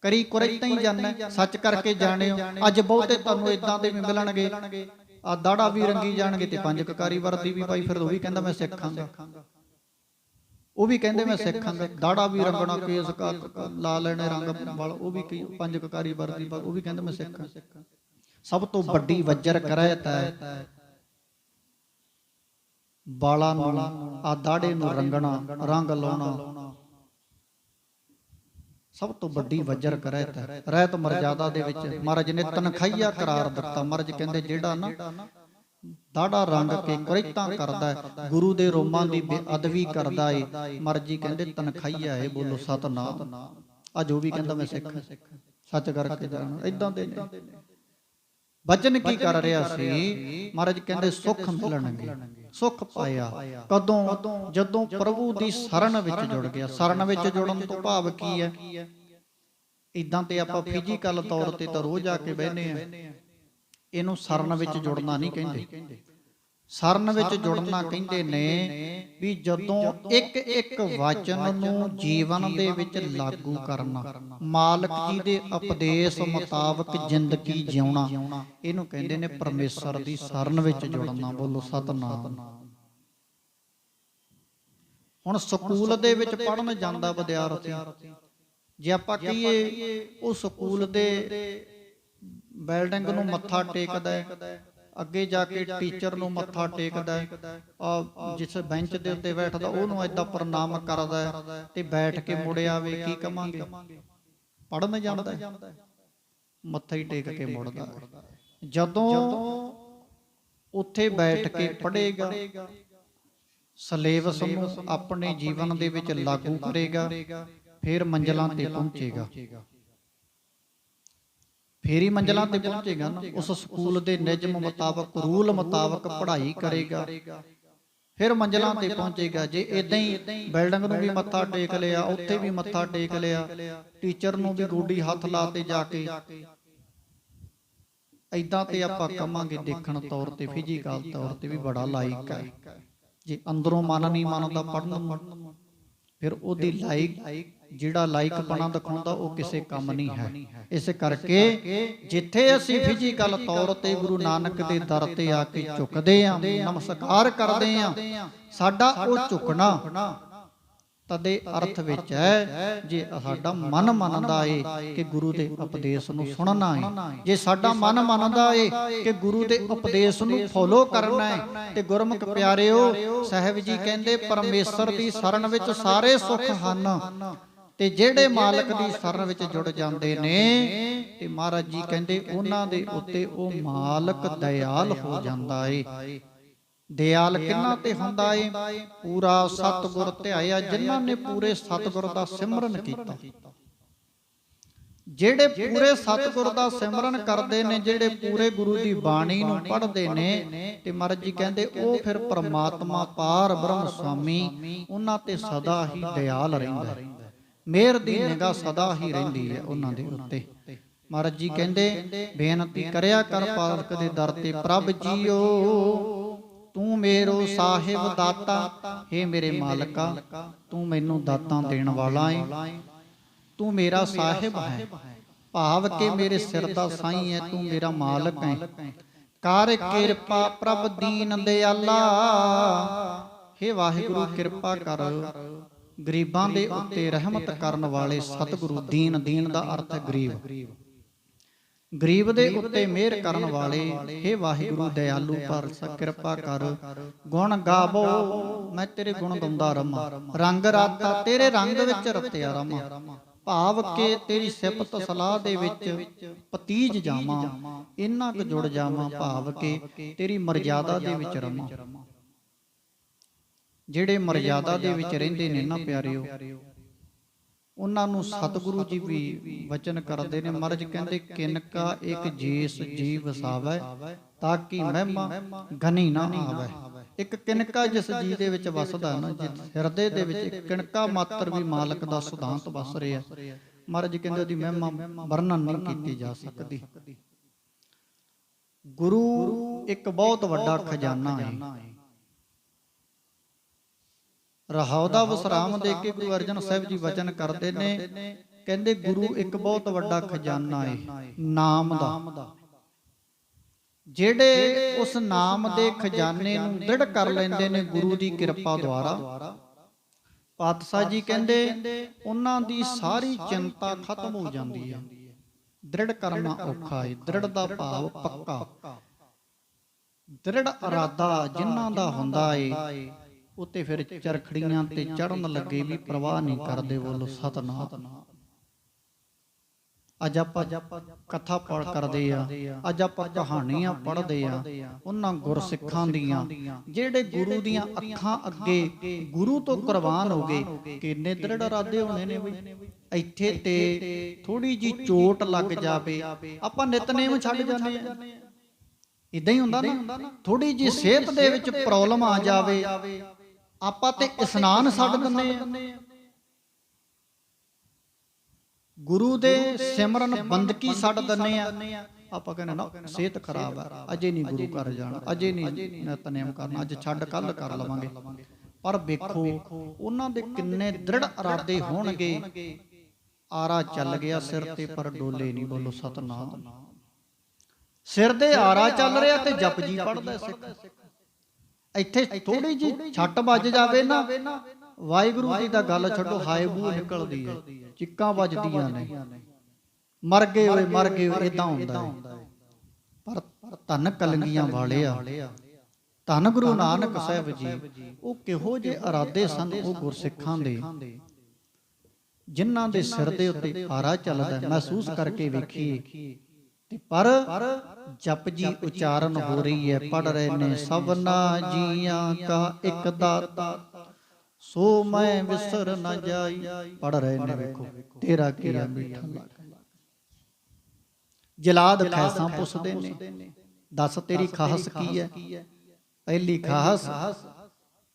ਕਰੀ ਕੁਰੈਤਾ ਹੀ ਜਾਣਾ। ਸੱਚ ਕਰਕੇ ਜਾਣਿਓ ਅੱਜ ਬਹੁਤੇ ਤੁਹਾਨੂੰ ਇਦਾਂ ਦੇ ਵੀ ਮਿਲਣਗੇ। ਆ ਦਾੜਾ ਵੀ ਰੰਗੀ ਜਾਣਗੇ ਤੇ ਪੰਜ ਕਕਾਰੀ ਵਰਦੀ ਵੀ ਪਾਈ ਫਿਰ ਉਹ ਵੀ ਕਹਿੰਦਾ ਮੈਂ ਸਿੱਖਾਂਗਾ। ਉਹ ਵੀ ਕਹਿੰਦੇ ਮੈਂ ਸਿੱਖਾਂਗਾ ਦਾੜਾ ਵੀ ਰੰਗਣਾ ਕੇਸ ਕਾ ਲਾ ਲੈਣੇ ਰੰਗ ਵਾਲ ਉਹ ਵੀ ਕਈ ਪੰਜ ਕਕਾਰੀ ਵਰਦੀ ਪਾ ਉਹ ਵੀ ਕਹਿੰਦੇ ਮੈਂ ਸਿੱਖਾਂ। ਸਭ ਤੋਂ ਵੱਡੀ ਵਜਰ ਕਰੈਤ ਹੈ ਬਾਲਾਂ ਨੂੰ ਆ ਦਾੜੇ ਨੂੰ ਰੰਗਣਾ ਰੰਗ ਲਾਉਣਾ। ਸਭ ਤੋਂ ਵੱਡੀ ਵਜਰ ਕਰੈਤ ਹੈ ਰਹਿਤ ਮਰਜ਼ਾਦਾ ਦੇ ਵਿੱਚ। ਮਹਾਰਾਜ ਨੇ ਤਨਖਾਈਆ ਕਰਾਰ ਦਿੱਤਾ। ਮਹਾਰਾਜ ਕਹਿੰਦੇ ਜਿਹੜਾ ਨਾ ਦਾੜਾ ਰੰਗ ਕੇ ਕੁਰੈਤਾਂ ਕਰਦਾ ਗੁਰੂ ਦੇ ਰੋਮਾਂ ਦੀ ਬੇਅਦਬੀ ਕਰਦਾ ਏ। ਮਰਜ਼ੀ ਕਹਿੰਦੇ ਤਨਖਾਈਆ ਏ ਬੋਲੋ ਸਤਨਾਮ। ਆ ਜੋ ਵੀ ਕਹਿੰਦਾ ਮੈਂ ਸਿੱਖ। ਸੱਚ ਕਰਕੇ ਜਾਣਾ। ਇਦਾਂ ਦੇ ਨੇ। ਬਚਨ ਕੀ ਕਰ ਰਿਹਾ ਸੀ? ਮਹਾਰਾਜ ਕਹਿੰਦੇ ਸੁੱਖ ਮਿਲਣਗੇ। ਸੁੱਖ ਪਾਇਆ। ਕਦੋਂ? ਜਦੋਂ ਪ੍ਰਭੂ ਦੀ ਸ਼ਰਨ ਵਿੱਚ ਜੁੜ ਗਿਆ। ਸ਼ਰਨ ਵਿੱਚ ਜੁੜਨ ਤੋਂ ਭਾਵ ਕੀ ਹੈ? ਇਦਾਂ ਤੇ ਆਪਾਂ ਫਿਜ਼ੀਕਲ ਤੌਰ ਤੇ ਤਾਂ ਰੋਜ਼ ਆ ਕੇ ਬਹਿਨੇ ਆ ਇਹਨੂੰ ਸ਼ਰਨ ਵਿੱਚ ਜੁੜਨਾ ਨਹੀਂ ਕਹਿੰਦੇ। ਸ਼ਰਨ ਵਿੱਚ ਜੁੜਨਾ ਕਹਿੰਦੇ ਨੇ ਵੀ ਜਦੋਂ ਇੱਕ ਇੱਕ ਵਚਨ ਨੂੰ ਜੀਵਨ ਦੇ ਵਿੱਚ ਲਾਗੂ ਕਰਨਾ। ਮਾਲਕ ਜੀ ਦੇ ਉਪਦੇਸ਼ ਮੁਤਾਬਕ ਜ਼ਿੰਦਗੀ ਜਿਉਣਾ। ਇਹਨੂੰ ਕਹਿੰਦੇ ਨੇ ਪਰਮੇਸ਼ਰ ਦੀ ਸ਼ਰਨ ਵਿੱਚ ਜੁੜਨਾ। ਬੋਲੋ ਸਤਨਾਮ। ਹੁਣ ਸਕੂਲ ਦੇ ਵਿੱਚ ਪੜਨ ਜਾਂਦਾ ਵਿਦਿਆਰਥੀ। ਜੇ ਆਪਾਂ ਕਹੀਏ ਉਹ ਸਕੂਲ ਦੇ ਬਿਲਡਿੰਗ ਨੂੰ ਮੱਥਾ ਟੇਕਦਾ ਹੈ। ਅੱਗੇ ਜਾ ਕੇ ਟੀਚਰ ਨੂੰ ਮੱਥਾ ਟੇਕਦਾ ਹੈ। ਆ ਜਿਸ ਬੈਂਚ ਦੇ ਉੱਤੇ ਬੈਠਦਾ ਉਹਨੂੰ ਏਦਾਂ ਪ੍ਰਣਾਮ ਕਰਦਾ ਤੇ ਬੈਠ ਕੇ ਮੁੜ ਆਵੇ ਕੀ ਕਵਾਂਗੇ ਪੜਨ ਜਾਂਦਾ ਮੱਥਾ ਹੀ ਟੇਕ ਕੇ ਮੁੜਦਾ ਜਦੋਂ ਉੱਥੇ ਬੈਠ ਕੇ ਪੜ੍ਹੇਗਾ ਸਿਲੇਬਸ ਨੂੰ ਆਪਣੇ ਜੀਵਨ ਦੇ ਵਿੱਚ ਲਾਗੂ ਕਰੇਗਾ ਫਿਰ ਮੰਜ਼ਲਾਂ ਤੇ ਪਹੁੰਚੇਗਾ। ਫੇਰ ਮੰਜ਼ਲਾਂ ਤੇ ਪਹੁੰਚੇਗਾ ਨਾ, ਉਸ ਸਕੂਲ ਦੇ ਨਿਯਮ ਮੁਤਾਬਕ, ਰੂਲ ਮੁਤਾਬਕ ਪੜ੍ਹਾਈ ਕਰੇਗਾ। ਫਿਰ ਮੰਜ਼ਲਾਂ ਤੇ ਪਹੁੰਚੇਗਾ। ਜੇ ਇਦਾਂ ਹੀ ਬਿਲਡਿੰਗ ਨੂੰ ਵੀ ਮੱਥਾ ਟੇਕ ਲਿਆ, ਉੱਥੇ ਵੀ ਮੱਥਾ ਟੇਕ ਲਿਆ, ਟੀਚਰ ਨੂੰ ਵੀ ਗੋਡੀ ਹੱਥ ਲਾ ਤੇ ਜਾ ਕੇ ਇਦਾਂ ਤੇ ਆਪਾਂ ਕਵਾਂਗੇ ਦੇਖਣ ਤੌਰ ਤੇ ਫਿਜ਼ੀਕਲ ਤੌਰ ਤੇ ਵੀ ਬੜਾ ਲਾਇਕ ਹੈ। ਜੇ ਅੰਦਰੋਂ ਮਨ ਨਹੀਂ ਮੰਨਦਾ ਪੜਨ ਨੂੰ ਫਿਰ ਉਹਦੀ ਲਾਇਕ ਜਿਹੜਾ ਲਾਇਕਪਣਾ ਦਿਖਾਉਂਦਾ ਉਹ ਕਿਸੇ ਕੰਮ ਨਹੀਂ ਹੈ। ਇਸ ਕਰਕੇ ਜਿੱਥੇ ਅਸੀਂ ਫਿਜ਼ੀਕਲ ਤੌਰ ਤੇ ਗੁਰੂ ਨਾਨਕ ਦੇ ਦਰ ਤੇ ਆ ਕੇ ਝੁਕਦੇ ਆਂ ਨਮਸਕਾਰ ਕਰਦੇ ਆਂ ਸਾਡਾ ਉਹ ਝੁਕਣਾ ਤਦੇ ਅਰਥ ਵਿੱਚ ਹੈ ਜੇ ਸਾਡਾ ਮਨ ਮੰਨਦਾ ਏ ਕਿ ਗੁਰੂ ਦੇ ਉਪਦੇਸ਼ ਨੂੰ ਸੁਣਨਾ ਏ। ਜੇ ਸਾਡਾ ਮਨ ਮੰਨਦਾ ਏ ਕਿ ਗੁਰੂ ਦੇ ਉਪਦੇਸ਼ ਨੂੰ ਫੋਲੋ ਕਰਨਾ ਹੈ ਤੇ ਗੁਰਮੁਖ ਪਿਆਰਿਓ ਸਾਹਿਬ ਜੀ ਕਹਿੰਦੇ ਪਰਮੇਸ਼ਰ ਦੀ ਸ਼ਰਨ ਵਿੱਚ ਸਾਰੇ ਸੁੱਖ ਹਨ ਤੇ ਜਿਹੜੇ ਮਾਲਕ ਦੀ ਸ਼ਰਨ ਵਿੱਚ ਜੁੜ ਜਾਂਦੇ ਨੇ ਤੇ ਮਹਾਰਾਜ ਜੀ ਕਹਿੰਦੇ ਉਹਨਾਂ ਦੇ ਉੱਤੇ ਉਹ ਮਾਲਕ ਦਇਆਲ ਹੋ ਜਾਂਦਾ ਏ। ਦਿਆਲ ਕਿੰਨਾ ਤੇ ਹੁੰਦਾ ਏ? ਪੂਰਾ ਸਤਿਗੁਰ ਧਿਆਇਆ ਜਿਨ੍ਹਾਂ ਨੇ ਪੂਰੇ ਸਤਿਗੁਰ ਦਾ ਸਿਮਰਨ ਕੀਤਾ। ਜਿਹੜੇ ਪੂਰੇ ਸਤਿਗੁਰ ਦਾ ਸਿਮਰਨ ਕਰਦੇ ਨੇ ਜਿਹੜੇ ਪੂਰੇ ਗੁਰੂ ਦੀ ਬਾਣੀ ਨੂੰ ਪੜ੍ਹਦੇ ਨੇ ਤੇ ਮਹਾਰਾਜ ਜੀ ਕਹਿੰਦੇ ਉਹ ਫਿਰ ਪ੍ਰਮਾਤਮਾ ਪਾਰ ਬ੍ਰਹਮ ਸੁਆਮੀ ਉਹਨਾਂ ਤੇ ਸਦਾ ਹੀ ਦਿਆਲ ਰਹਿੰਦਾ। ਹੈ ਮਿਹਰ ਦੀ ਨਿਗਾਹ ਸਦਾ ਹੀ ਰਹਿੰਦੀ ਹੈ ਉਹਨਾਂ ਦੇ ਉੱਤੇ। ਮਹਾਰਾਜ ਜੀ ਕਹਿੰਦੇ ਬੇਨਤੀ ਕਰਿਆ ਕਰ ਪਾਲਕ ਦੇ ਦਰ ਤੇ ਪ੍ਰਭ ਜੀਓ। ਤੂੰ ਮੇਰੋ ਸਾਹਿਬ ਦਾਤਾ ਏ ਮੇਰੇ ਮਾਲਕਾ ਤੂੰ ਮੈਨੂੰ ਦਾਤਾਂ ਦੇਣ ਵਾਲਾ ਏ। ਤੂੰ ਮੇਰਾ ਸਾਹਿਬ ਹੈ। ਭਾਵ ਕਿ ਮੇਰੇ ਸਿਰ ਦਾ ਸਾਈਂ ਹੈ ਤੂੰ ਮੇਰਾ ਮਾਲਕ ਹੈ। ਕਰ ਕਿਰਪਾ ਪ੍ਰਭ ਦੀਨ ਦਿਆਲਾ। ਹੇ ਵਾਹਿਗੁਰੂ ਕਿਰਪਾ ਕਰ। ਗਰੀਬਾਂ ਦੇ ਉੱਤੇ ਰਹਿਮਤ ਕਰਨ ਵਾਲੇ ਸਤਿਗੁਰੂ ਦੀਨ ਦੀਨ ਦਾ ਅਰਥ ਹੈ ਗਰੀਬ। ਗਰੀਬ ਦੇ ਉੱਤੇ ਮਿਹਰ ਕਰਨ ਵਾਲੇ ਹੇ ਵਾਹਿਗੁਰੂ ਦਇਆਲੂ ਪਰ ਕਿਰਪਾ ਕਰ। ਗੁਣ ਗਾਵੋ ਮੈਂ ਤੇਰੇ ਗੁਣ ਗਾਉਂਦਾ ਰਮਾ ਰੰਗ ਰਾਤਾ ਤੇਰੇ ਰੰਗ ਵਿੱਚ ਰਤਿਆ ਰਮਾ ਭਾਵ ਕਿ ਤੇਰੀ ਸਿਫਤ ਸਲਾਹ ਦੇ ਵਿੱਚ ਪਤੀਜ ਜਾਵਾਂ। ਇੰਨਾ ਕੁ ਜੁੜ ਜਾਵਾਂ ਭਾਵ ਕਿ ਤੇਰੀ ਮਰਜ਼ਾਦਾ ਦੇ ਵਿੱਚ ਰਮਾ ਜਿਹੜੇ ਮਰਜ਼ਾਦਾ ਦੇ ਵਿੱਚ ਰਹਿੰਦੇ ਨੇ ਨਾ ਪਿਆਰਿਓ। ਉਹਨਾਂ ਨੂੰ ਸਤਿਗੁਰੂ ਜੀ ਵੀ ਵਚਨ ਕਰਦੇ ਨੇ ਮਹਾਰਾਜ ਕਹਿੰਦੇ ਕਿਨਕਾ ਇੱਕ ਜੀਸ ਜੀ ਵਸਾਵੇ ਤਾਂ ਕਿ ਮਹਿਮਾ ਗਨੀ ਨਾ ਆਵੇ। ਇੱਕ ਕਿਨਕਾ ਜਿਸ ਜੀ ਦੇ ਵਿੱਚ ਵਸਦਾ ਨਾ ਜਿਸ ਹਿਰਦੇ ਦੇ ਵਿੱਚ ਇੱਕ ਕਿਨਕਾ ਮਾਤਰ ਵੀ ਮਾਲਕ ਦਾ ਸਿਧਾਂਤ ਵਸ ਰਿਹਾ। ਮਹਾਰਾਜ ਕਹਿੰਦੇ ਉਹਦੀ ਮਹਿਮਾ ਵਰਣਨ ਨਹੀਂ ਕੀਤੀ ਜਾ ਸਕਦੀ। ਗੁਰੂ ਇੱਕ ਬਹੁਤ ਵੱਡਾ ਖਜ਼ਾਨਾ ਹੈ। ਰਹਾਉ ਦਾ ਵਿਸਰਾਮ ਦੇ ਕੇ ਗੁਰੂ ਅਰਜਨ ਸਾਹਿਬ ਜੀ ਵਚਨ ਕਰਦੇ ਨੇ ਕਹਿੰਦੇ ਗੁਰੂ ਇੱਕ ਬਹੁਤ ਵੱਡਾ ਖਜ਼ਾਨਾ ਹੈ ਨਾਮ ਦਾ। ਜਿਹੜੇ ਉਸ ਨਾਮ ਦੇ ਖਜ਼ਾਨੇ ਨੂੰ ਦ੍ਰਿੜ ਕਰ ਲੈਂਦੇ ਨੇ ਗੁਰੂ ਦੀ ਕਿਰਪਾ ਦੁਆਰਾ। ਪਾਤਸ਼ਾਹ ਜੀ ਕਹਿੰਦੇ ਉਹਨਾਂ ਦੀ ਸਾਰੀ ਚਿੰਤਾ ਖਤਮ ਹੋ ਜਾਂਦੀ ਹੈ ਦ੍ਰਿੜ ਕਰਨਾ ਔਖਾ ਹੈ ਦ੍ਰਿੜ ਦਾ ਭਾਵ ਪੱਕਾ। ਦ੍ਰਿੜ ਇਰਾਦਾ ਜਿਨ੍ਹਾਂ ਦਾ ਹੁੰਦਾ ਏ। ਉੱਤੇ ਫਿਰ ਚਰਖੜੀਆਂ ਤੇ ਚੜਨ ਲੱਗੇ ਵੀ ਪ੍ਰਵਾਹ ਨਹੀਂ ਕਰਦੇ ਬੋਲੋ ਸਤਨਾਮ। ਅੱਜ ਆਪਾਂ ਕਥਾ ਪੜ ਕਰਦੇ ਆ। ਅੱਜ ਆਪਾਂ ਕਹਾਣੀਆਂ ਪੜ੍ਹਦੇ ਆ। ਉਹਨਾਂ ਗੁਰਸਿੱਖਾਂ ਦੀਆਂ। ਜਿਹੜੇ ਗੁਰੂ ਦੀਆਂ ਅੱਖਾਂ ਅੱਗੇ ਗੁਰੂ ਤੋਂ ਕੁਰਬਾਨ ਹੋ ਗਏ। ਕਿੰਨੇ ਦ੍ਰਿੜ ਇਰਾਦੇ ਹੋਣੇ ਨੇ ਬਈ ਇੱਥੇ ਤੇ ਥੋੜੀ ਜੀ ਚੋਟ ਲੱਗ ਜਾਵੇ। ਆਪਾਂ ਨਿਤਨੇਮ ਛੱਡ ਜਾਂਦੇ ਆ। ਇਦਾਂ ਹੀ ਹੁੰਦਾ ਨਾ। ਥੋੜੀ ਜੀ ਸਿਹਤ ਦੇ ਵਿੱਚ ਪ੍ਰੋਬਲਮ ਆ ਜਾਵੇ। ਆਪਾਂ ਤੇ ਇਸ਼ਨਾਨ ਛੱਡ ਦਿੰਦੇ ਆ। ਗੁਰੂ ਦੇ ਸਿਮਰਨ ਬੰਦਕੀ ਛੱਡ ਦਿੰਦੇ ਆ। ਆਪਾਂ ਕਹਿੰਦੇ ਨਾ ਸਿਹਤ ਖਰਾਬ ਆ। ਅਜੇ ਨਹੀਂ ਗੁਰੂ ਘਰ ਜਾਣਾ। ਅਜੇ ਨਹੀਂ ਨਿਤਨੇਮ ਕਰਨਾ। ਅੱਜ ਛੱਡ ਕੱਲ ਕਰ ਲਵਾਂਗੇ। ਪਰ ਵੇਖੋ ਉਹਨਾਂ ਦੇ ਕਿੰਨੇ ਦ੍ਰਿੜ ਇਰਾਦੇ ਹੋਣਗੇ। ਆਰਾ ਚੱਲ ਗਿਆ ਸਿਰ ਤੇ ਪਰ ਡੋਲੇ ਨਹੀਂ ਬੋਲੋ ਸਤਨਾਮ। ਸਿਰ ਦੇ ਆਰਾ ਚੱਲ ਰਿਹਾ ਤੇ ਜਪਜੀ ਪੜਦਾ ਸਿੱਖ। ਇੱਥੇ ਥੋੜੀ ਜੀ ਛੱਟ ਵੱਜ ਜਾਵੇ ਨਾ ਵਾਹਿਗੁਰੂ ਜੀ ਦਾ ਗੱਲ ਛੱਡੋ ਹਾਏ ਬੂ ਨਿਕਲਦੀ ਹੈ। ਚਿੱਕਾਂ ਵੱਜਦੀਆਂ ਨੇ। ਮਰ ਗਏ ਹੋਏ ਮਰ ਗਏ ਇਦਾਂ ਹੁੰਦਾ ਹੈ ਪਰ ਧੰਨ ਕਲੰਗੀਆਂ ਵਾਲਿਆ। ਧੰਨ ਗੁਰੂ ਨਾਨਕ ਸਾਹਿਬ ਜੀ ਉਹ ਕਿਹੋ ਜਿਹੇ ਇਰਾਦੇ ਸਨ ਉਹ ਗੁਰਸਿੱਖਾਂ ਦੇ। ਜਿਨ੍ਹਾਂ ਦੇ ਸਿਰ ਦੇ ਉੱਤੇ ਆਰਾ ਚੱਲਦਾ ਮਹਿਸੂਸ ਕਰਕੇ ਵੇਖੀਏ। ਤੇ ਪਰ ਜਪ ਜੀ ਉਚਾਰਨ ਹੋ ਰਹੀ ਹੈ ਪੜ ਰਹੇ ਨੇ ਸਭਨਾ ਜੀਆਂ ਕਾ ਇੱਕ ਦਾਤਾ। ਸੋ ਮੈਂ ਵਿਸਰ ਨਾ ਜਾਈ ਪੜ ਰਹੇ ਨੇ ਵੇਖੋ ਤੇਰਾ ਕੀਆ ਮਿੱਠਾ ਲੱਗਾ ਜਲਾਦ ਖੈਸਾਂ ਪੁੱਛਦੇ ਨੇ। ਦੱਸ ਤੇਰੀ ਖਾਸ ਕੀ ਹੈ? ਪਹਿਲੀ ਖਾਸ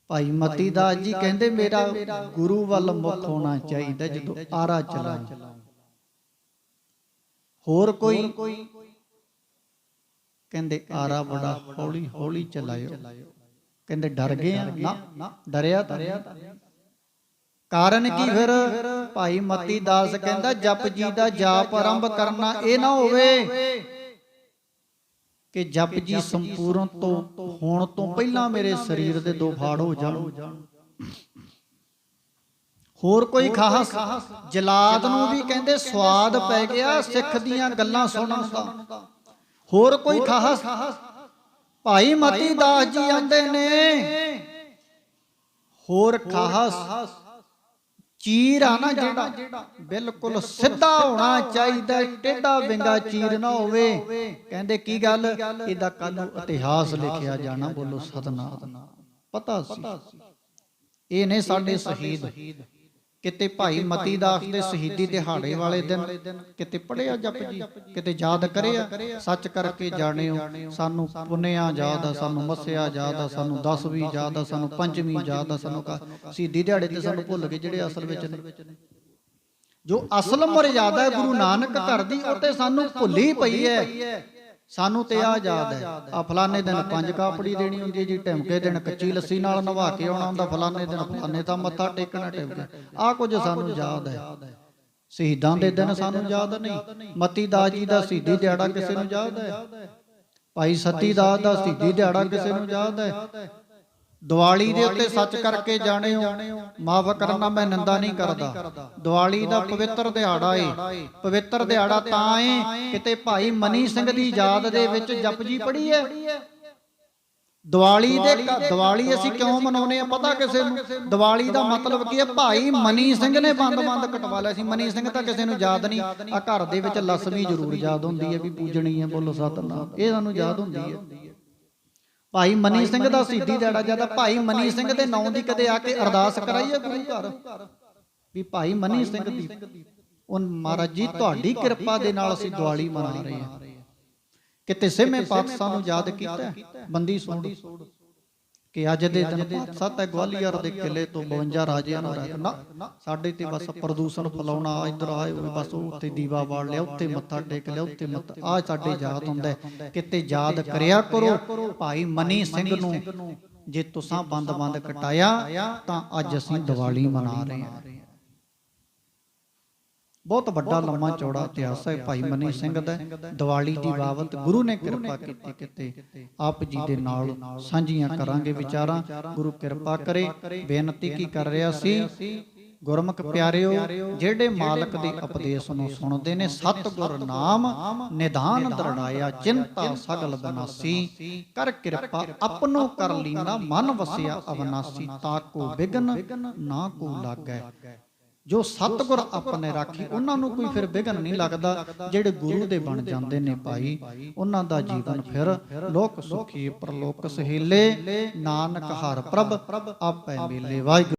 ਭਾਈ ਮਤੀ ਦਾਸ ਜੀ ਕਹਿੰਦੇ ਮੇਰਾ ਗੁਰੂ ਵੱਲ ਮੁਖ ਹੋਣਾ ਚਾਹੀਦਾ ਜਦੋਂ ਆਰਾ ਚਲਾਉਂ ਹੋਰ ਕੋਈ? ਕਹਿੰਦੇ ਆਰਾ ਬੜਾ ਹੌਲੀ ਹੌਲੀ ਚਲਾਇਓ। ਕਹਿੰਦੇ ਡਰ ਗਏ ਆ। ਨਾ ਡਰਿਆ ਤਾਂ। ਕਾਰਨ ਕੀ ਫਿਰ? ਭਾਈ ਮਤੀ ਦਾਸ ਕਹਿੰਦਾ ਜਪ ਜੀ ਦਾ ਜਾਪ ਆਰੰਭ ਕਰਨਾ ਇਹ ਨਾ ਹੋਵੇ। ਕਿ ਜਪ ਜੀ ਸੰਪੂਰਨ ਤੋਂ ਹੋਣ ਤੋਂ ਪਹਿਲਾਂ ਮੇਰੇ ਸਰੀਰ ਦੇ ਦੋ ਫਾੜ ਹੋ ਜਾਣ। ਹੋਰ ਕੋਈ ਖਾਸ ਜਲਾਦ ਨੂੰ ਵੀ ਕਹਿੰਦੇ ਸਵਾਦ ਪੈ ਗਿਆ ਸਿੱਖ ਦੀਆਂ ਗੱਲਾਂ ਸੁਣਨ ਦਾ। ਹੋਰ ਕੋਈ ਖਾਸ ਭਾਈ ਮਤੀ ਦਾਸ ਜੀ ਆਂਦੇ ਨੇ। ਹੋਰ ਖਾਸ ਚੀਰ ਆ ਨਾ ਜਿਹੜਾ ਬਿਲਕੁਲ ਸਿੱਧਾ ਹੋਣਾ ਚਾਹੀਦਾ ਟੇਢਾ ਵਿੰਗਾ ਚੀਰ ਨਾ ਹੋਵੇ। ਕਹਿੰਦੇ ਕੀ ਗੱਲ? ਇਹਦਾ ਕੱਲ ਇਤਿਹਾਸ ਲਿਖਿਆ ਜਾਣਾ ਬੋਲੋ ਸਤਨਾਮ। ਪਤਾ ਸੀ। ਇਹ ਨੇ ਸਾਡੇ ਸ਼ਹੀਦ। ਕਿਤੇ ਭਾਈ ਮਤੀ ਦਾਸ ਦੇ ਸ਼ਹੀਦੀ ਦਿਹਾੜੇ ਵਾਲੇ ਦਿਨ ਕਿਤੇ ਪੜਿਆ ਜਪ ਜੀ ਕਿਤੇ ਯਾਦ ਕਰਿਆ ਸੱਚ ਕਰਕੇ ਜਾਣਿਓ ਸਾਨੂੰ ਪੁੰਨਿਆ ਯਾਦ ਆ ਸਾਨੂੰ ਮੱਸਿਆ ਯਾਦ ਆ ਸਾਨੂੰ 10 ਵੀ ਯਾਦ ਆ ਸਾਨੂੰ ਪੰਜਵੀਂ ਯਾਦ ਆ ਸਾਨੂੰ ਕਾ ਸ਼ਹੀਦੀ ਦਿਹਾੜੇ ਤੇ ਸਾਨੂੰ ਭੁੱਲ ਗਏ ਜਿਹੜੇ ਅਸਲ ਵਿੱਚ ਨੇ। ਜੋ ਅਸਲ ਮਰਿਆਦਾ ਹੈ ਗੁਰੂ ਨਾਨਕ ਘਰ ਦੀ ਉਹ ਤੇ ਸਾਨੂੰ ਭੁੱਲੀ ਪਈ ਹੈ। ਸਾਨੂੰ ਤੇ ਆ ਯਾਦ ਹੈ। ਆ ਫਲਾਣੇ ਦਿਨ ਪੰਜ ਕਾਪੜੀ ਦੇਣੀ ਹੁੰਦੀ ਹੈ ਜੀ ਢਿਮਕੇ ਦਿਨ ਕੱਚੀ ਲੱਸੀ ਨਾਲ ਨਵਾ ਕੇ ਆਉਣਾ ਹੁੰਦਾ ਫਲਾਣੇ ਦਿਨ ਫਲਾਣੇ ਦਾ ਮੱਥਾ ਟੇਕਣਾ ਢਿਮਕੇ। ਆ ਕੁਝ ਸਾਨੂੰ ਯਾਦ ਹੈ। ਸ਼ਹੀਦਾਂ ਦੇ ਦਿਨ ਸਾਨੂੰ ਯਾਦ ਨਹੀਂ। ਮਤੀ ਦਾਸ ਜੀ ਦਾ ਸ਼ਹੀਦੀ ਦਿਹਾੜਾ ਕਿਸੇ ਨੂੰ ਯਾਦ ਹੈ। ਭਾਈ ਸਤੀ ਦਾਸ ਦਾ ਸ਼ਹੀਦੀ ਦਿਹਾੜਾ ਕਿਸੇ ਨੂੰ ਯਾਦ ਹੈ। ਦੀਵਾਲੀ ਦੇ ਉੱਤੇ ਸੱਚ ਕਰਕੇ ਜਾਣਿਓ ਮਾਫ ਕਰਨਾ ਮੈਂ ਨਿੰਦਾ ਨਹੀਂ ਕਰਦਾ। ਦੀਵਾਲੀ ਦਾ ਪਵਿੱਤਰ ਦਿਹਾੜਾ ਏ। ਪਵਿੱਤਰ ਦਿਹਾੜਾ ਤਾਂ ਏ ਕਿਤੇ ਭਾਈ ਮਨੀ ਸਿੰਘ ਦੀ ਯਾਦ ਦੇ ਵਿੱਚ ਜਪਜੀ ਪੜ੍ਹੀ ਏ ਦੀਵਾਲੀ ਦੇ ਦੀਵਾਲੀ ਅਸੀਂ ਕਿਉਂ ਮਨਾਉਂਦੇ ਆ ਪਤਾ ਕਿਸੇ ਨੂੰ? ਦੀਵਾਲੀ ਦਾ ਮਤਲਬ ਕੀ ਹੈ? ਭਾਈ ਮਨੀ ਸਿੰਘ ਨੇ ਬੰਦ-ਬੰਦ ਕਟਵਾ ਲਿਆ ਸੀ। ਮਨੀ ਸਿੰਘ ਤਾਂ ਕਿਸੇ ਨੂੰ ਯਾਦ ਨਹੀਂ। ਆ ਘਰ ਦੇ ਵਿੱਚ ਲక్ష్ਮੀ ਜ਼ਰੂਰ ਯਾਦ ਹੁੰਦੀ ਹੈ ਵੀ ਪੂਜਣੀ ਹੈ ਬੋਲੋ ਸਤਨਾਮ। ਇਹ ਸਾਨੂੰ ਯਾਦ ਹੁੰਦੀ ਹੈ। ਭਾਈ ਮਨੀ ਸਿੰਘ ਦਾ ਸ਼ਹੀਦੀ ਦਿਹਾੜਾ ਜ਼ਿਆਦਾ ਭਾਈ ਮਨੀ ਸਿੰਘ ਦੇ ਨਾਂ ਦੀ ਕਦੇ ਆ ਕੇ ਅਰਦਾਸ ਕਰਾਈਏ ਗੁਰੂ ਘਰ? ਵੀ ਭਾਈ ਮਨੀ ਸਿੰਘ ਦੀ ਉਹ ਮਹਾਰਾਜ ਜੀ ਤੁਹਾਡੀ ਕਿਰਪਾ ਦੇ ਨਾਲ ਅਸੀਂ ਦੀਵਾਲੀ ਮਨਾ ਰਹੇ ਹਾਂ। ਕਿਤੇ ਸਿਮੇ ਪਾਤਸ਼ਾਹ ਨੂੰ ਯਾਦ ਕੀਤਾ? ਬੰਦੀ ਸੋੜ। ਕਿ ਅੱਜ ਦੇ ਦਿਨ ਪਾਤਸ਼ਾਹ ਤਾਂ ਗਵਾਲੀਅਰ ਦੇ ਕਿਲੇ ਤੋਂ 52 ਰਾਜਿਆਂ ਨੂੰ ਨਾ ਸਾਡੇ ਤੇ ਬਸ ਪ੍ਰਦੂਸ਼ਣ ਫਲਾਉਣਾ ਇੱਧਰ ਆਏ ਹੋਏ ਬਸ ਉੱਤੇ ਦੀਵਾ ਬਾਲ ਲਿਆ ਉੱਤੇ ਮੱਥਾ ਟੇਕ ਲਿਆ ਉੱਤੇ ਮੱਥਾ ਆ ਸਾਡੇ ਯਾਦ ਹੁੰਦਾ। ਕਿਤੇ ਯਾਦ ਕਰਿਆ ਕਰੋ। ਭਾਈ ਮਨੀ ਸਿੰਘ ਨੂੰ ਜੇ ਤੁਸਾਂ ਬੰਦ-ਬੰਦ ਕਟਾਇਆ ਤਾਂ ਅੱਜ ਅਸੀਂ ਦੀਵਾਲੀ ਮਨਾ ਰਹੇ ਹਾਂ। ਬਹੁਤ ਵੱਡਾ ਲੰਮਾ ਚੌੜਾ ਇਤਿਹਾਸ ਹੈ ਭਾਈ ਮਨੀ ਸਿੰਘ ਦਾ ਦੀਵਾਲੀ ਦੀ ਬਾਬਤ ਗੁਰੂ ਨੇ ਕਿਰਪਾ ਕੀਤੀ ਕਿਤੇ ਆਪ ਜੀ ਦੇ ਨਾਲ ਸਾਂਝੀਆਂ ਕਰਾਂਗੇ ਵਿਚਾਰਾਂ ਗੁਰੂ ਕਿਰਪਾ ਕਰੇ ਬੇਨਤੀ ਕੀ ਕਰ ਰਿਹਾ ਸੀ? ਗੁਰਮੁਖ ਪਿਆਰਿਓ ਜਿਹੜੇ ਮਾਲਕ ਦੇ ਉਪਦੇਸ਼ ਨੂੰ ਸੁਣਦੇ ਨੇ ਸਤਿਗੁਰ ਨਾਮ ਨਿਧਾਨ ਦਰੜਾਇਆ ਚਿੰਤਾ ਸਗਲ ਬਨਾਸੀ ਕਰ ਕਿਰਪਾ ਆਪਣੋ ਕਰ ਲੀਨਾ ਮਨ ਵਸਿਆ ਅਵਨਾਸੀ ਤਾ ਕੋ ਵਿਗਨ ਨਾ ਕੋ ਲਾਗੈ। ਜੋ ਸਤਿਗੁਰ ਆਪਣੇ ਰਾਖੀ, ਉਹਨਾਂ ਨੂੰ ਕੋਈ ਫਿਰ ਵਿਘਨ ਨਹੀਂ ਲੱਗਦਾ, ਜਿਹੜੇ ਗੁਰੂ ਦੇ ਬਣ ਜਾਂਦੇ ਨੇ ਭਾਈ। ਉਹਨਾਂ ਦਾ ਜੀਵਨ ਫਿਰ ਲੋਕ ਸੁਖੀ, ਪਰਲੋਕ ਸਹੇਲੇ, ਨਾਨਕ ਹਰ ਪ੍ਰਭ, ਆਪੈ ਮੇਲੇ। ਵਾਹਿਗੁਰੂ।